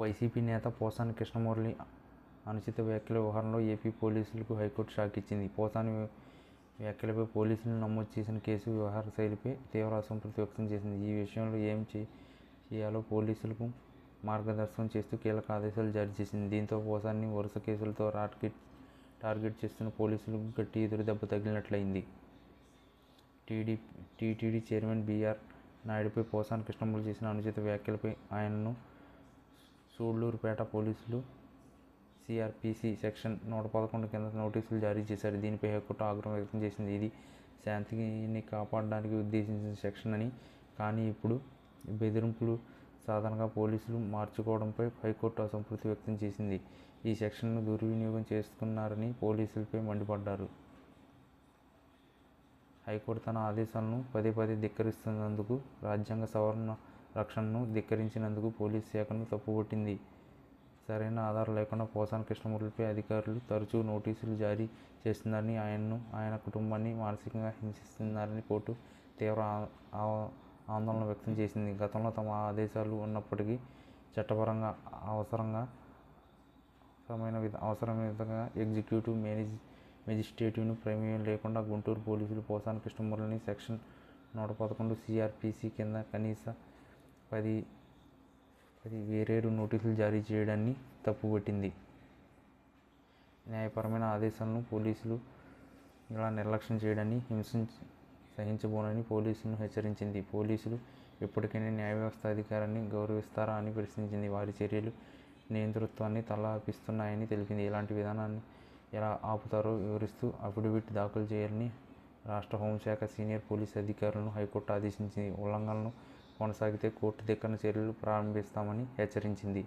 YCP నేత పోసాని కృష్ణమురళి అనుచిత వ్యాఖ్యల వ్యవహారంలో ఏపీ పోలీసులకు హైకోర్టు షాక్ ఇచ్చింది. పోసాని వ్యాఖ్యలపై పోలీసులు నమోదు చేసిన కేసు వ్యవహార శైలిపై తీవ్ర అసంతృప్తి వ్యక్తం చేసింది. ఈ విషయంలో ఏం చేయాలో పోలీసులకు మార్గదర్శనం చేస్తూ కీలక ఆదేశాలు జారీ చేసింది. దీంతో పోసాన్ని వరుస కేసులతో టార్గెట్ చేస్తున్న పోలీసులకు గట్టి ఎదురు దెబ్బ తగిలినట్లయింది. టీటీడీ చైర్మన్ బీఆర్ నాయుడుపై పోసాని కృష్ణమురళి చేసిన అనుచిత వ్యాఖ్యలపై ఆయనను సూళ్ళూరుపేట పోలీసులు సిఆర్పిసి సెక్షన్ నూట పదకొండు కింద నోటీసులు జారీ చేశారు. దీనిపై హైకోర్టు ఆగ్రహం వ్యక్తం చేసింది. ఇది శాంతిని కాపాడడానికి ఉద్దేశించిన సెక్షన్ అని, కానీ ఇప్పుడు బెదిరింపులు సాధారణంగా పోలీసులు మార్చుకోవడంపై హైకోర్టు అసంతృప్తి వ్యక్తం చేసింది. ఈ సెక్షన్ను దుర్వినియోగం చేస్తున్నారని పోలీసులపై మండిపడ్డారు. హైకోర్టు తన ఆదేశాలను పదే పదే ధిక్కరిస్తున్నందుకు, రాజ్యాంగ సవరణ రక్షణను ధిక్కరించినందుకు పోలీసు శాఖను తప్పుబట్టింది. సరైన ఆధారాలు లేకుండా పోసాని కృష్ణమూర్తిపై అధికారులు తరచూ నోటీసులు జారీ చేస్తున్నారని, ఆయనను, ఆయన కుటుంబాన్ని మానసికంగా హింసిస్తున్నారని కోర్టు తీవ్ర ఆందోళన వ్యక్తం చేసింది. గతంలో తమ ఆదేశాలు ఉన్నప్పటికీ చట్టపరంగా అవసరంగా అవసరమైన విధంగా ఎగ్జిక్యూటివ్, మేనేజ్ మెజిస్ట్రేటివ్ను ప్రమేయం లేకుండా గుంటూరు పోలీసులు పోసాని కృష్ణమూర్తిని సెక్షన్ నూట పదకొండు సిఆర్పిసి కింద కనీస పది పది వేరేడు నోటీసులు జారీ చేయడాన్ని తప్పుబట్టింది. న్యాయపరమైన ఆదేశాలను పోలీసులు ఇలా నిర్లక్ష్యం చేయడాన్ని సహించబోనని పోలీసులను హెచ్చరించింది. పోలీసులు ఇప్పటికైనా న్యాయవ్యవస్థ అధికారాన్ని గౌరవిస్తారా అని ప్రశ్నించింది. వారి చర్యలు నియంతృత్వాన్ని తలపిస్తున్నాయని తెలిపింది. ఇలాంటి విధానాన్ని ఎలా ఆపుతారో వివరిస్తూ అఫిడవిట్ దాఖలు చేయాలని రాష్ట్ర హోంశాఖ సీనియర్ పోలీస్ అధికారులను హైకోర్టు ఆదేశించింది. ఉల్లంఘనలు కొనసాగితే కోర్టు ధిక్కరణ చర్యలు ప్రారంభిస్తామని హెచ్చరించింది.